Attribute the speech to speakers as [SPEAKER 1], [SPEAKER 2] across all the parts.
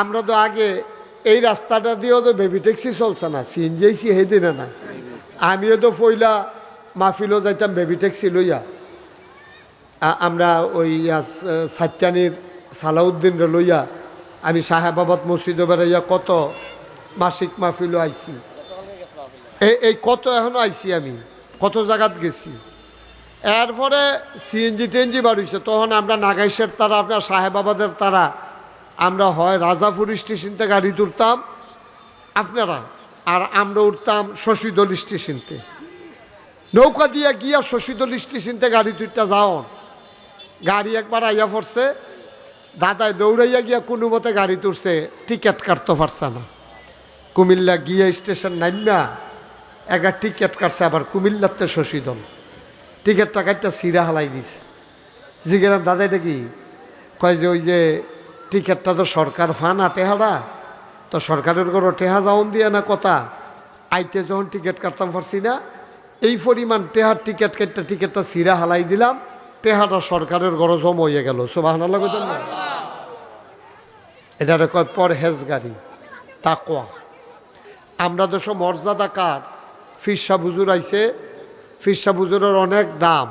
[SPEAKER 1] আমরা তো আগে এই রাস্তাটা দিয়েও তো বেবি ট্যাক্সি চলছে না সিএনজিসি হে দিনে না। আমিও তো পইলা মাহফিলও যাইতাম বেবি ট্যাক্সি লইয়া আমরা ওই সাত্যানির সালাউদ্দিন লইয়া আমি সাহেবাবাদ মসজিদে বেড়াইয়া কত মাসিক মাহফিলও আইছি। এই এই কত এখনও আইছি আমি, কত জায়গাত গেছি। এরপরে সিএনজি টেনজি বাড়িছে, তখন আমরা নাগাইশের তারা আপনার সাহেবাবাদের তারা আমরা হয় রাজাপুর স্টেশনতে গাড়ি তুলতাম, আপনারা, আর আমরা উঠতাম শশীদল স্টেশনতে নৌকা দিয়ে গিয়া শশীদল স্টেশনতে গাড়ি তুলতে যাও। গাড়ি একবার আইয়া পড়ছে দাদায় দৌড়াইয়া গিয়া কোনো মতে গাড়ি তুলছে, টিকিট কাটতে পারছে না। কুমিল্লা গিয়া স্টেশন নাইমা একটা টিকিট কাটছে আবার কুমিল্লাতে শশীদল। টিকিটটা কাটটা সিরা হালাই দিছে। জিজ্ঞাসা দাদা, এটা কি? কয় যে, ওই যে টিকিটটা তো সরকার ফান টেহারা তো সরকারের কোনো টেহা যাওন দিয়ে না কথা। আইতে যখন টিকিট কাটতাম পারছি না, এই পরিমাণ টেহার টিকিট কাটতে টিকিটটা সিরা হালাই দিলাম। টেহাটা সরকারের গরজ হয়ে গেল সোবাহানা লাগে না? এটারে কয় পরহেজ গাড়ি তাকোয়া আমরা সব মর্যাদা কার? ফিরসা বুজুর আইছে, ফিরসা বুজুরের অনেক দাম।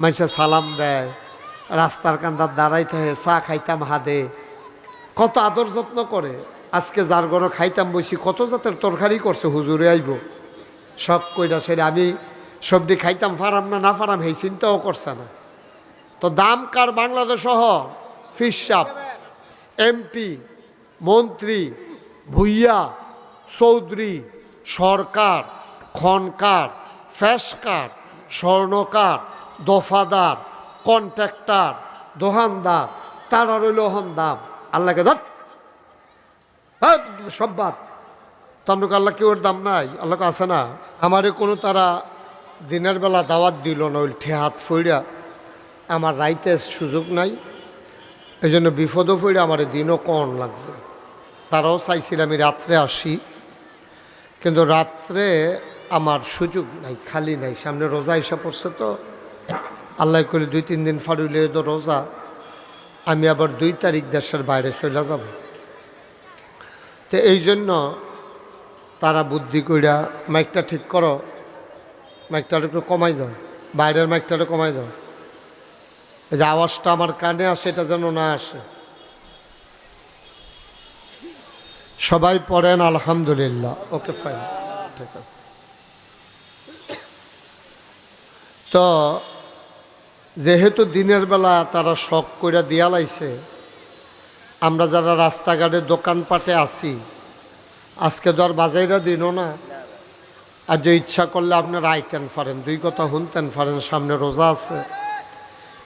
[SPEAKER 1] মানুষে সালাম দেয়, রাস্তার কান্দার দাঁড়াইতে চা খাইতাম হাদে কত আদর যত্ন করে। আজকে যার গরো খাইতাম বসি, কত জাতের তরকারি করছে, হুজুরে আইব। সব কইরা সেরে আমি সবজি খাইতাম, ফারাম না না ফারাম এই চিন্তাও করছে না। তো দাম কার বাংলাদেশ ফিরসাপ এমপি, মন্ত্রী, ভুইয়া, চৌধুরী, সরকার, খনকার, ফ্যাসকার, স্বর্ণকার, দফাদার, কন্ট্রাক্টর, দোহানদার, তারা রইল হন দাম। আল্লাহকে ধর। হ্যাঁ, সব বাদ। তমলুক আল্লাহ কি ওর দাম নাই? আল্লাহকে আছে না? আমারে কোনো তারা দিনের বেলা দাওয়াত দিল না ওই ঠেহাত ফইরা আমার রাইতে সুযোগ নাই। এই জন্য বিপদও ফইরা আমার দিনও কন লাগছে। তারাও চাইছিল আমি রাত্রে আসি। কিন্তু রাত্রে আমার সুযোগ নাই খালি নাই। সামনে রোজা এসে পড়ছে তো। আল্লাহ করে দুই তিন দিন ফাড়ুলে তো রোজা। আমি আবার দুই তারিখ দেশের বাইরে চলে যাব। তো এই জন্য তারা বুদ্ধি কইরা মাইকটা ঠিক করো মাইকটা একটু কমাই দাও, বাইরের মাইকটা কমাই দাও। যে আওয়াজটা আমার কানে আসে, এটা যেন না আসে। সবাই পড়েন, আলহামদুলিল্লাহ। ওকে ফাইন ঠিক আছে। তো যেহেতু দিনের বেলা তারা শখ করে দিয়া লাইছে, আমরা যারা রাস্তাঘাটে দোকানপাটে আছি, আজকে তো আর বাজাইরা দিনও না। আর যে ইচ্ছা করলে আপনারা আইতেন পারেন, দুই কথা শুনতেন পারেন, সামনে রোজা আছে।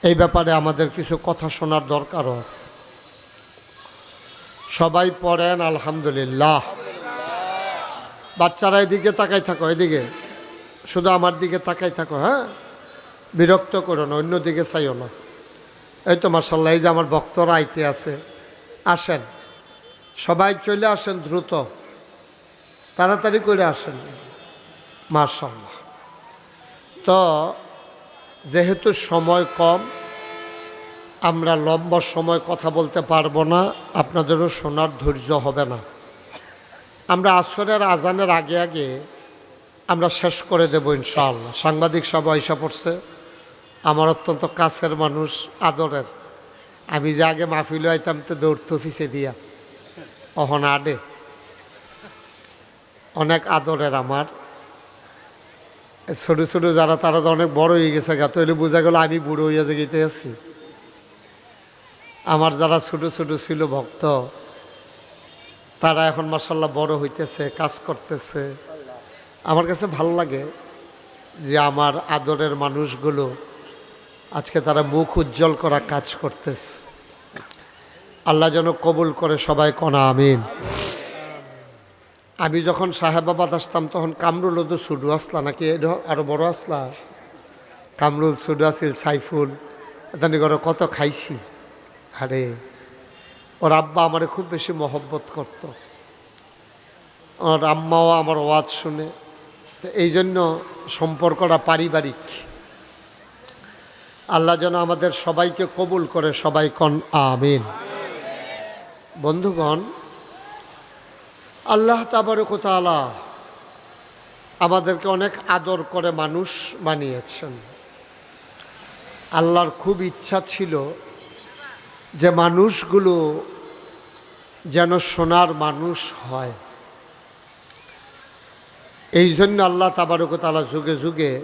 [SPEAKER 1] এই ব্যাপারে আমাদের কিছু কথা শোনার দরকারও আছে। সবাই পড়েন, আলহামদুলিল্লাহ। বাচ্চারা এদিকে তাকাই থাকো, এদিকে। শুধু আমার দিকে তাকাই থাকো হ্যাঁ? বিরক্ত করো না অন্য দিকে চাইও না। এই তো মার্শাল্লাহ এই যে আমার ভক্তরা আইতে আছে, আসেন। সবাই চলে আসেন দ্রুত। তাড়াতাড়ি করে আসেন। মার্শাল্লাহ তো, যেহেতু সময় কম, আমরা লম্বা সময় কথা বলতে পারব না, আপনাদেরও শোনার ধৈর্য হবে না। আমরা আসরের আজানের আগে আগে আমরা শেষ করে দেবো ইনশাআল্লাহ। সাংবাদিক সবাই এসে পড়ছে। আমার অত্যন্ত কাছের মানুষ, আদরের। আমি যে আগে মাহফিল আইতাম তো দৌড়তো অফিসে দিয়া। অহন আডে অনেক আদরের আমার। ছোটো ছোটো যারা, তারা তো অনেক বড় হয়ে গেছে গা তৈরি বোঝা গেল আমি বুড়ো হইয়া যেতে আছি। আমার যারা ছোট ছোট ছিল ভক্ত, তারা এখন মাসাল্লাহ বড় হইতেছে, কাজ করতেছে। আমার কাছে ভালো লাগে যে আমার আদরের মানুষগুলো আজকে তারা মুখ উজ্জ্বল করা কাজ করতেছে। আল্লাহ যেন কবুল করে সবাই কনা আমিন। আমি যখন সাহেবাবাদ আসতাম, তখন কামরুল তো সুডু আসলা নাকি? এটা আরও বড় আসলা। কামরুল সুডু আসিল সাইফুল। এখানে করে কত খাইছি। আরে, ওর আব্বা আমারে খুব বেশি মহব্বত করত। ওর আম্মাও আমার ওয়াজ শুনে। এই জন্য সম্পর্কটা পারিবারিক। আল্লাহ যেন আমাদের সবাইকে কবুল করে সবাই কন, আমিন। বন্ধুগণ, আল্লাহ তাবারকতালা আমাদেরকে অনেক আদর করে মানুষ বানিয়েছেন। আল্লাহর খুব ইচ্ছা ছিল যে মানুষগুলো যেন সোনার মানুষ হয়। এই জন্য আল্লাহ তাবারকতালা যুগে যুগে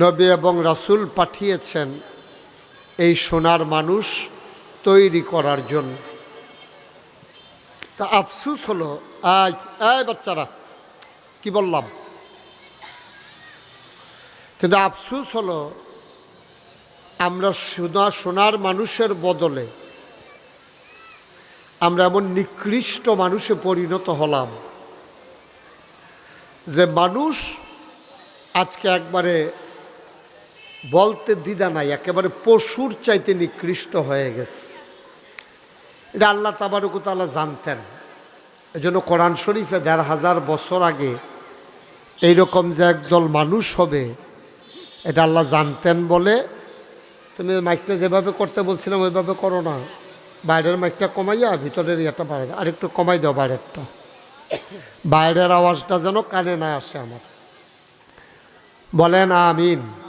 [SPEAKER 1] নবী এবং রাসূল পাঠিয়েছেন এই সোনার মানুষ তৈরি করার জন্য। তা আফসুস হলো আয় আয় বাচ্চারা, কি বললাম? কিন্তু আফসুস হলো, আমরা সোনা, সোনার মানুষের বদলে আমরা এমন নিকৃষ্ট মানুষে পরিণত হলাম যে মানুষ আজকে একবারে বলতে দ্বিধা নাই একেবারে পশুর চাইতে নিকৃষ্ট হয়ে গেছে। এটা আল্লাহ তাবারকুতাল্লাহ জানতেন। এই জন্য কোরআন শরীফে দেড় হাজার বছর আগে এইরকম যে একদল মানুষ হবে এটা আল্লাহ জানতেন বলে। তুমি মাইকটা যেভাবে করতে বলছিলাম ওইভাবে করো না। বাইরের মাইকটা কমাইয়া ভিতরের ইয়েটা বাইরে আর একটু কমাই দাও বাইরেরটা। বাইরের আওয়াজটা যেন কানে না আসে আমার। বলেন আমিন। আমা,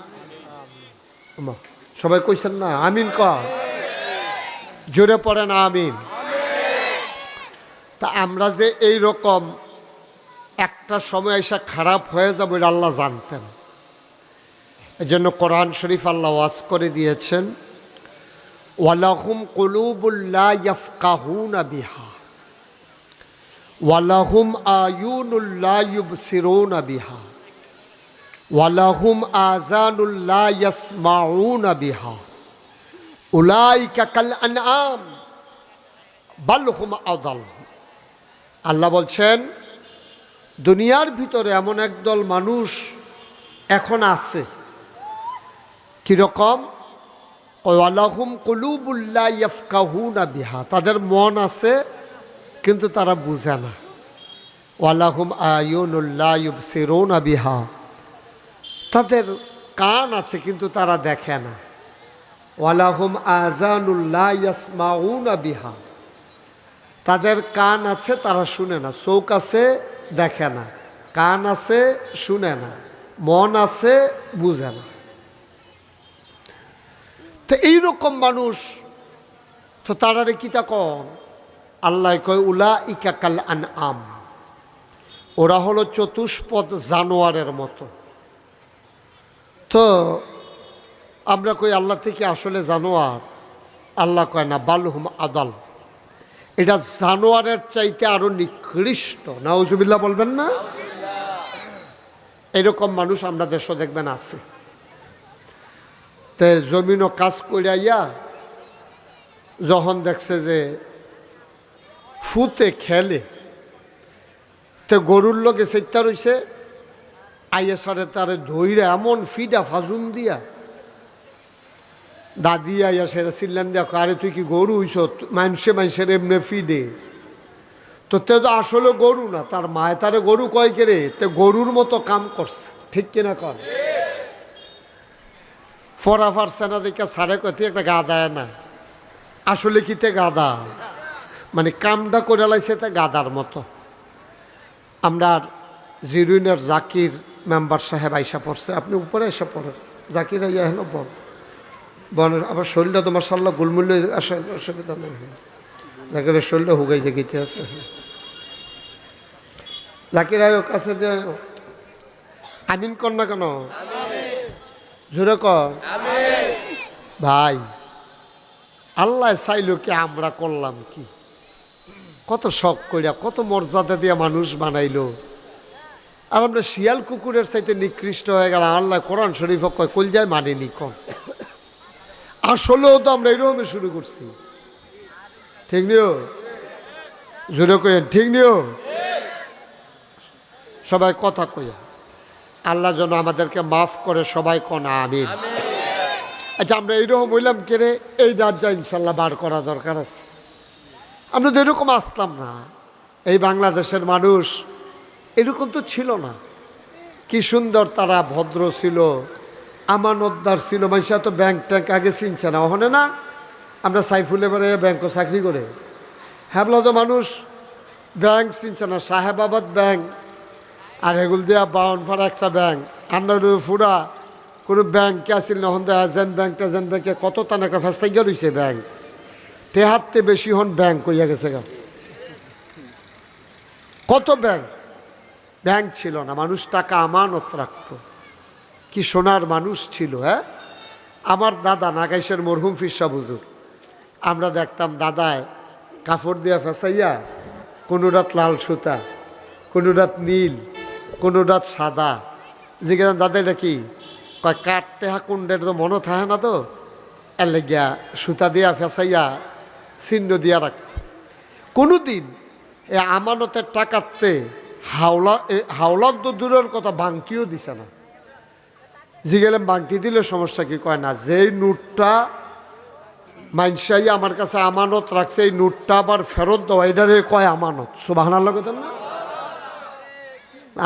[SPEAKER 1] সবাই কইছেন না, আমিন ক জোরে পড়েন আমিন। তা আমরা যে এই রকম একটা সময় এসে খারাপ হয়ে যাব এটা আল্লাহ জানতেন। এই জন্য কোরআন শরীফ আল্লাহ ওয়াজ করে দিয়েছেন, ওয়ালাহুম ইয়াফকাহুনা বিহা, ওয়ালাহুম আয়ুনুল্লাহ ইউবসিরুনা বিহা। ওয়ালাহুম আজানুল্লাহ বিহা। উলাইকা কাল আনআম, বাল হুম আদাল আল্লাহ বলছেন, দুনিয়ার ভিতরে এমন একদল মানুষ এখন আছে। কীরকম ওয়ালাহুম কলুবুল্লাহ ইয়ফকাহুনা বিহা। তাদের মন আছে, কিন্তু তারা বুঝে না। ওয়ালাহুম আয়ুনুল্লাহ ইউবসিরুনা বিহা। তাদের কান আছে, কিন্তু তারা দেখে না। ওয়ালাহুম আজানুল্লাহ বিহা। তাদের কান আছে, তারা শুনে না। চোখ আছে, দেখে না। কান আছে, শুনে না। মন আছে, বুঝে না। তো এইরকম মানুষ, তো তারারে কিতা কন? আল্লাহ কয় উলা ইকাকাল আন আম ওরা হলো চতুষ্পদ জানোয়ারের মতো। তো আমরা কই আল্লাহ থেকে আসলে জানোয়ার। আল্লাহ কয় না, বালুহুম আদাল। এটা জানোয়ারের চাইতে আরও নিকৃষ্ট। না নাউজুবিল্লাহ বলবেন না? এরকম মানুষ আমরা দেশে দেখবেন আছে। তে জমিনও কাজ করিয়া যখন দেখছে যে ফুতে খেলে, তে গরুর লগে সেটা রয়েছে আইয়া সারে তারে ধইরা এমন ফিডা ফাজুন দিয়া। দাদি আইয়া সেরা চিল্লান দিয়া কয়, আরে তুই কি গরু হইছ? মানুষে মানুষের এমনি ফিডে। তো তে তো আসলে গরু না তার মায় তারে গরু কয় কে রে? তে গরুর মতো কাম করছে ঠিক কিনা কর ফরা ফারছে না দেখে সারে কতি একটা গা গাদায় না। আসলে কিতে গাদা মানে কামটা করে লাইছে তে গাদার মতো। আমরা জিরুইনের জাকির মেম্বার সাহেব আইসা পড়ছে, আপনি উপরে এসে পড়েন। জাকির আইয়া হেন বল বনের আবার শরীরটা তোমার সাল্লা গুলমুল্য আসে, অসুবিধা নেই। জাকিরের শরীরটা হুগাই জাগিতে আছে। জাকির আয়ক কাছে যে আমিন কর না কেন? জোরে ভাই, আল্লাহ চাইলো কি আমরা করলাম কি? কত শখ করিয়া কত মর্যাদা দিয়া মানুষ বানাইলো। আর আমরা শিয়াল কুকুরের চাইতে নিকৃষ্ট হয়ে গেল আল্লাহ কোরআন শরীফ কয়, কলজায় মানেনি কম। আসলেও তো আমরা এরকমই শুরু করছি। ঠিক নিও? জোরে কই ঠিক নিও? সবাই কথা কইয়া আল্লাহ যেন আমাদেরকে মাফ করে, সবাই কনা, আমিন। আচ্ছা আমরা এইরকম বললাম কেরে এই রাজ্যা ইনশাল্লাহ বার করা দরকার আছে। আমরা তো এরকম আসলাম না। এই বাংলাদেশের মানুষ এরকম তো ছিল না। কি সুন্দর তারা ভদ্র ছিল, আমানতদার ছিল মানুষরা তো ব্যাংক ট্যাঙ্ক আগে চিনছে না। ওখানে না, আমরা সাইফুল এবারে ব্যাংকে চাকরি করে। হ্যাবলা তো মানুষ, ব্যাংক চিনছে না সাহেবাবাদ ব্যাংক, আর এগুল দিয়া বাউনফাড়া একটা ব্যাংক। আন্ডার ফুরা কোনো ব্যাংকে আসিল না, হন এজেন্ট ব্যাংক টেজেন্ট ব্যাংকে কত তান একটা ফেস্তাই গিয়ে রয়েছে ব্যাংক। তেহাত্তে বেশি হন ব্যাংক কইয়া গেছে কত ব্যাংক? ব্যাংক ছিল না, মানুষ টাকা আমানত রাখত। কি সোনার মানুষ ছিল হ্যাঁ? আমার দাদা নাগাইশের মরহুম ফিরসা বুজুর। আমরা দেখতাম দাদায় কাপড় দিয়া ফেসাইয়া, কোনো রাত লাল সুতা, কোনো রাত নীল, কোনো রাত সাদা। জিজ্ঞাসা দাদা, এটা কি? কয়, কাঠ টেহা কুণ্ডের তো মনে থাকে না তো? এর লেগিয়া সুতা দিয়া ফেসাইয়া চিহ্ন দিয়া রাখত। কোনো দিন এ আমানতের টাকাতে হাওলা হাওলার তো দূরের কথা, বাংকিও দিছে না। জিগেলাম বাংকি দিলে সমস্যা কি কয় না, যেই নোটটা মাইনসাই আমার কাছে আমানত রাখছে, এই নোটটা আবার ফেরত দেওয়া এটারে কয় আমানত সুবাহানার লাগে না?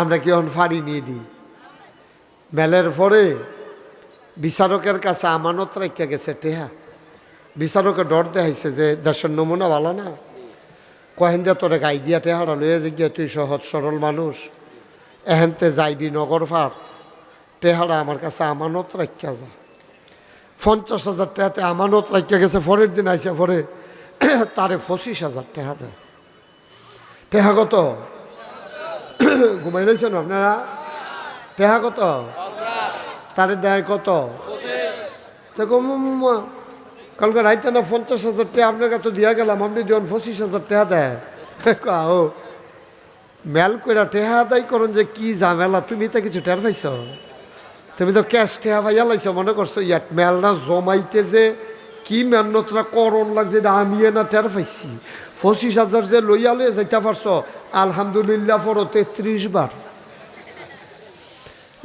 [SPEAKER 1] আমরা কি এখন ফাড়ি নিয়ে দিই? মেলের পরে বিচারকের কাছে আমানত রাখিয়া গেছে, টেহা। বিচারকে ডর দেখাইছে যে দেশের নমুনা ভালো না। কহেন যে তোরে গাই দিয়া টেহারা লইয়া যে গিয়া তুই সহজ সরল মানুষ। এহেনতে যাইবি নগর ফার টেহারা আমার কাছে আমানত রাখিয়া যা। পঞ্চাশ হাজার টাকাতে আমানত রাখিয়া গেছে পরের দিন আইসা পরে তারে পঁচিশ হাজার টাকা দেয়। টেহা কত? ঘুমাই রয়েছেন আপনারা? টেহা কত? তারে দেয় কত? দেখো কালকে রাইতে না পঞ্চাশ হাজার টাকা আপনার কাছে দিয়া গেলাম, আপনি যখন পঁচিশ হাজার টাকা দেয় ও মেল কইরা টেহা আদায় করুন যে কি ঝামেলা, তুমি তো কিছু টের পাইছ? তুমি তো ক্যাশ টেহা পাইয়া লাইছ, মনে করছ, ইয়াত মেলনা জমাইতে যে কি মেহনতরা করণ লাগছে এটা আমি না টের পাইছি। পঁচিশ হাজার যে লইয়া লইয়া যাইতে পারছ, আলহামদুলিল্লাহ পড়ো তেত্রিশ বার।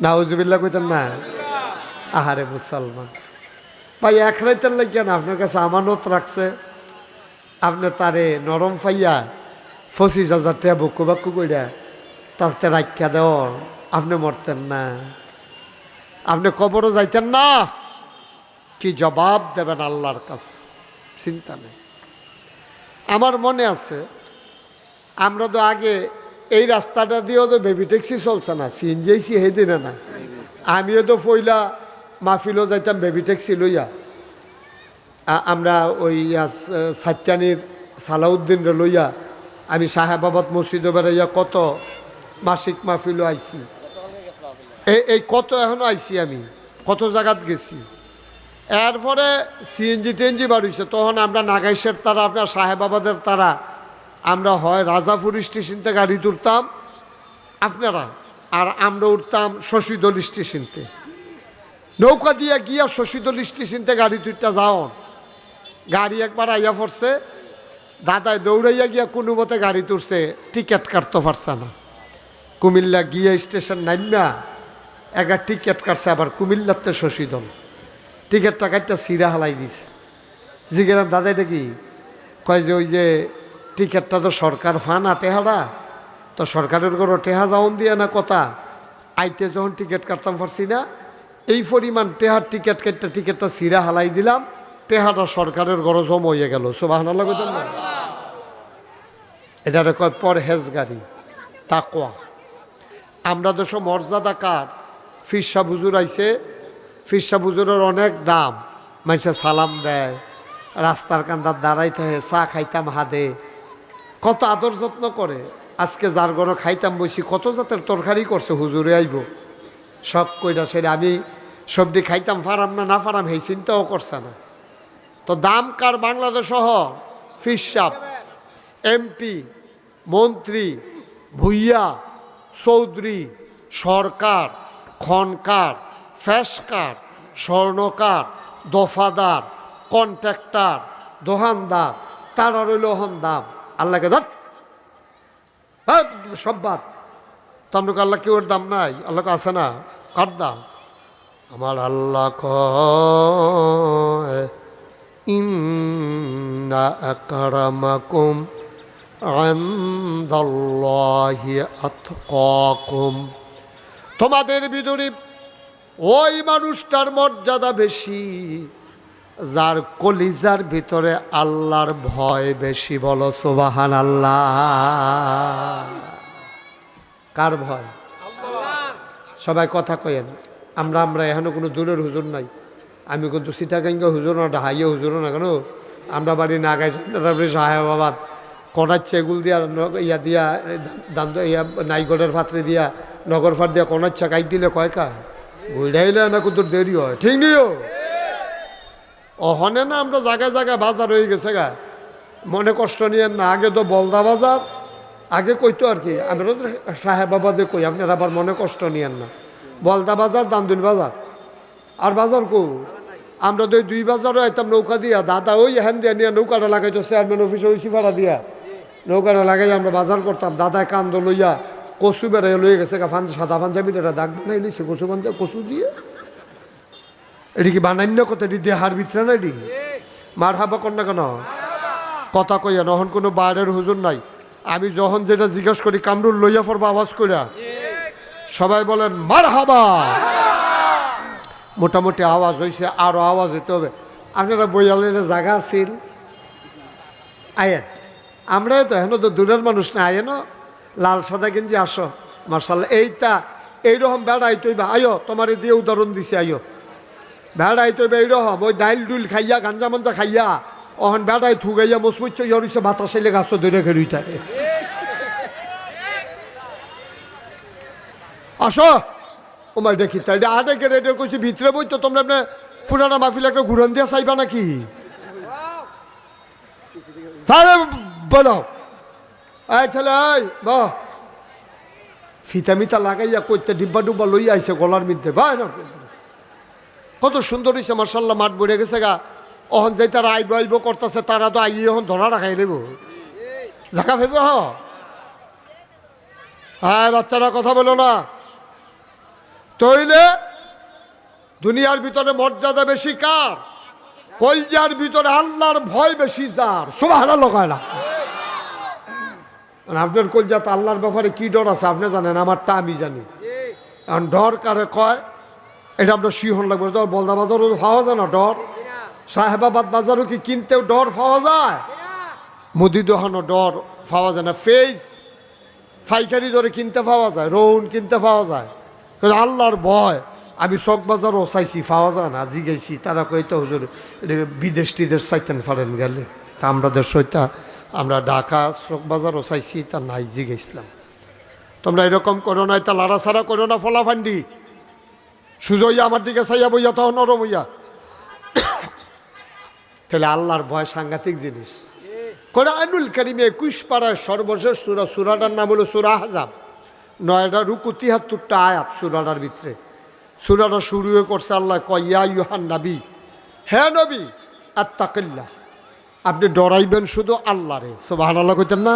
[SPEAKER 1] নাউজুবিল্লা কইতেন না? আহারে মুসলমান। ভাই, এক রাইতের লাগিয়া না আপনার কাছে আমানত রাখছে। আপনি তারে নরম পাইয়া পঁচিশ হাজার টাকা বকু বাক্কু কইরা তাতে রাখিয়া দেও। আপনি মরতেন না। আপনি কবরও যাইতেন না। কি জবাব দেবেন আল্লাহর কাছে? চিন্তা নেই। আমার মনে আছে, আমরা তো আগে এই রাস্তাটা দিয়েও তো বেবি ট্যাক্সি চলছে না। সিএনজিআইসি সেই দিনে না। আমিও তো পইলা মাহফিলও যাইতাম বেবি ট্যাক্সি লইয়া আমরা ওই সাত্যানির সালাউদ্দিনরে লইয়া, আমি সাহেবাবাদ মসজিদে বেড়াইয়া কত মাসিক মাহফিলও আইছি। এই এই কত এখনও আইছি আমি, কত জায়গাত গেছি। এরপরে সিএনজি টেনজি বাড়িছে, তখন আমরা নাগাইশের তারা, আপনার সাহেবাবাদের তারা, আমরা হয় রাজাপুর স্টেশনতে গাড়ি তুলতাম, আপনারা, আর আমরা উঠতাম শশীদল স্টেশনতে। নৌকা দিয়া গিয়া শশীদল স্টেশনতে গাড়ি তুলতে যাও গাড়ি একবার আইয়া পড়ছে দাদায় দৌড়াইয়া গিয়া কোনো মতে গাড়ি তুলছে, টিকিট কাটতে পারছে না। কুমিল্লা গিয়া স্টেশন নাইমা একটা টিকিট কাটছে, আবার কুমিল্লাতে শশীদল। টিকিটটা কাটটা সিরা হালাই দিছে। জিগেরাম দাদা, এটা কি? কয় যে, ওই যে টিকিটটা তো সরকার ফান আটে হারা তো সরকারের ঘর টেহা যাওন দিয়ে না কথা। আইতে যখন টিকিট কাটতাম পারছি না এই পরিমাণ টেহার টিকিট কাটতে টিকিটটা সিরা হালাই দিলাম। টেহাটা সরকারের ঘর জম হয়ে গেল। সোবাহান লাগতেন না? এটা কয় পরহেজ গাড়ি তাকোয়া আমরা দেশ মর্যাদা কার? ফিরসা বুজুর আইছে, ফিরসা বুজুরের অনেক দাম। মানুষে সালাম দেয়, রাস্তার কান্দার দাঁড়াই থাকে, চা খাইতাম হাদে কত আদর যত্ন করে, আজকে যার গরো খাইতাম বসি, কত জাতের তরকারি করছে হুজুরে আইব। সব কইরা সেরে আমি সবজি খাইতাম ফারাম না না ফারাম এই চিন্তাও করছে না। তো দাম কার বাংলাদেশ ফিরসাপ এমপি মন্ত্রী ভুইয়া চৌধুরী সরকার খনকার ফ্যাসকার স্বর্ণকার দফাদার কন্ট্রাক্টর দোহানদার তারা রইল হন দাম। আল্লাহকে ধর। হ্যাঁ, সব বাদ। তো আমরা আল্লাহ কেউ দাম নাই? আল্লাহকে আছে না? কার আমার আল্লাহ ইন্না তোমাদের ভিতরে ওই মানুষটার মর্যাদা বেশি, যার কলিজার ভিতরে আল্লাহর ভয় বেশি বলো সুবাহান আল্লাহ কার ভয়? সবাই কথা কয়েন আমরা আমরা এখনও কোনো দূরের হুজুর নাই। আমি কিন্তু সীতাকাঙ্গ হুজুর না হাইয়ে হুজুর না কেন? আমরা বাড়ি না গাইছি সাহেবাবাদ কনার চেগুল দিয়া ইয়া দিয়া, দান্ত ইয়া নাইগড়ের পাত্রে দিয়া, নগর ফাট দিয়া কনার চাকাই দিলে কয় কয়কা বুড়াইলে না কিন্তু দেরি হয়। ঠিক নিও অহনে না আমরা জায়গায় জায়গায় বাজার হয়ে গেছে গা। মনে কষ্ট নিয়ে না আগে তো বলদা বাজার আগে কইতো আর কি আমরা সাহেব বাবা কই আপনারা আবার মনে কষ্ট নিয়েন না। বলদা বাজার, দান্দুল বাজার। আর বাজার কো আমরা তো দুই বাজারও আইতাম নৌকা দিয়া, দাদা ওই হ্যান দিয়া নিয়ে নৌকাটা লাগাইতো, চেয়ারম্যান অফিসে ওই সিফারা দিয়া। নৌকাটা লাগাই আমরা বাজার করতাম, দাদায় কান্দ লইয়া, কচু বেড়াই লইয়া গেছে ফান সাদা পাঞ্জাবিটা দাগ বানাই লিছে কচু পাঞ্জা কচু দিয়ে। এটি কি বানান্য কথা, এটি দিয়ে হার ভিতরে না এটি? মার হাবা কর না কেন? কথা কইয়া নহন কোনো বাইরের হুজুর নাই। আমি যখন যেটা জিজ্ঞেস করি, কামরুল লইয়া পড়ব আওয়াজ কইরা? সবাই বলেন মার হাবা মোটামুটি আওয়াজ হয়েছে আরও আওয়াজ হইতে হবে। আপনারা বইয়ালের জায়গা আছিল আয়েন, আমরাই তো হেন তো দূরের মানুষ না, আয়েন। লাল সাদা গেঞ্জি, আসো। মার্শাল এইটা, এইরকম বেড়াই তৈবা আয়ো, তোমার দিয়ে উদাহরণ দিছে, আয়ো। বেড়াই তৈবা এইরকম। ওই ডাইল ডুইল খাইয়া, গাঞ্জা মাঞ্জা খাইয়া। অহন বেড়াই থুগাইয়া মসমুচ্চ ইয়রিছে বাতাসে গাছ ধরে খেলুই থাকে আসো। ওমাই দেখি, তাই আটে কে রেডিও কইছি, ভিতরে বই তো তোমরা এমনি পুরানা মাহফিল একটা ঘুরন দিয়া চাইবা নাকি? তাহলে বলো। এই ছেলে বাহ। ফিতা মিতা লাগাইয়া কইতে ডিব্বা ডুব্বা লই আইছে গলার মধ্যে না কত সুন্দর হয়েছে মার্শাল্লাহ মাঠ বড়ে গেছে গা। অহন যাই তারা আইব আইব করতেছে, তারা তো আইয়ে এখন ধরা রাখাই নেব। জাকা ফেব হ্যাঁ বাচ্চারা, কথা বলো না। তইলে দুনিয়ার ভিতরে মর্যাদা বেশি কার? কলজার ভিতরে আল্লাহর ভয় বেশি যার। সুবাহারা লগায় না। আর আপনার কলজাতে আল্লাহর ব্যাপারে কি ডর আছে আপনি জানেন? আমারটা আমি জানি। এখন ডর কারে কয়? এটা আপনার শিহন লাগবে। তো বলদা বাজারও পাওয়া যায় না, ডর। সাহেবাবাদ বাজারও কি কিনতেও ডর পাওয়া যায়? মুদি দোকানও ডর পাওয়া যায় না, ফেজ। ফাইকারি দরে কিনতে পাওয়া যায়, রৌন কিনতে পাওয়া যায়। আল্লাহর ভয়, আমি চক বাজারও চাইছি, পাওয়া যায় না জিগাইছি তারা কইতে, হুজুর বিদেশ টিদেশ চাইতেন পারেন গেলে। তা আমরা সইতা আমরা ঢাকা চক বাজারও চাইছি, তা নাই জিগাইছিলাম তোমরা এরকম করো না তা লাড়াছাড়া করো না, ফলাফান্ডি। সুজইয়া আমার দিকে চাইয়া বইয়া, তখন নরম তাহলে আল্লাহর ভয় সাংঘাতিক জিনিস। কোরআনুল করিমে একুশ পাড়ায় সর্বশেষ সুরা, সুরাটার নাম হলো সুরা হাজাব নয়টা রুকু, তিহাত্তরটা আয়াত সুরাটার ভিতরে। সুরাটা শুরু হয়ে করছে আল্লাহ কয়া ইউহান নাবি হ্যাঁ নবী আত্মাকিল্লা আপনি ডরাইবেন শুধু আল্লাহরে। সব আল্লাহ কইতেন না?